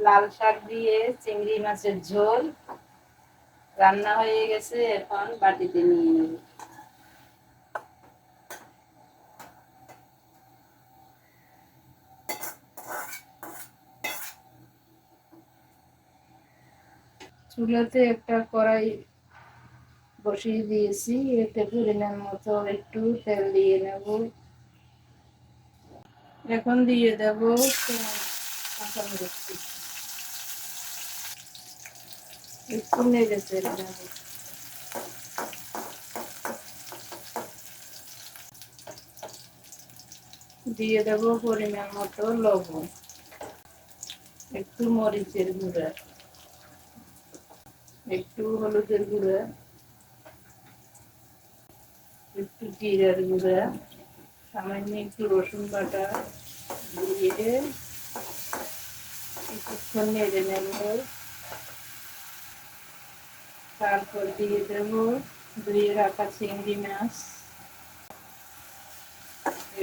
লাল শাক দিয়ে চিংড়ি মাছের ঝোল। রান্না হয়ে গেছে, এখন বাটিতে নিয়ে নেব। চুলাতে একটা কড়াই বসিয়ে দিয়েছি, এতে পরিমাণ মতো একটু তেল দিয়ে নেব। এখন দিয়ে দেবো কাঁচামরিচ। একটু দিয়ে দেব পরিমাণ মতো লবণ একটু মরিচের গুঁড়া একটু হলুদের গুঁড়া একটু জিরার গুঁড়া সামান্য একটু রসুন বাটা দিয়ে কিছুক্ষণ নেড়ে নেব তারপর দিয়ে দেব ধুয়ে রাখা চিংড়ি মাছ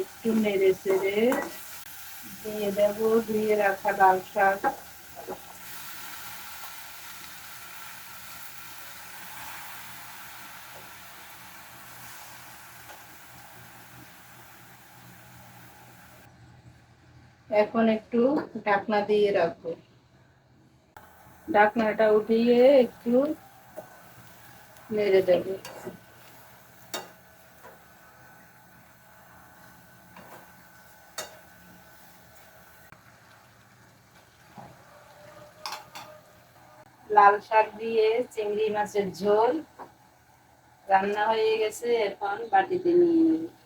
একটু নেড়ে চেড়ে দিয়ে দেব ধুয়ে রাখা লাল শাক এখন একটু ঢাকনা দিয়ে রাখব ঢাকনাটা উঠিয়ে একটু লাল শাক দিয়ে চিংড়ি মাছের ঝোল রান্না হয়ে গেছে এখন বাটিতে নিয়ে নেব।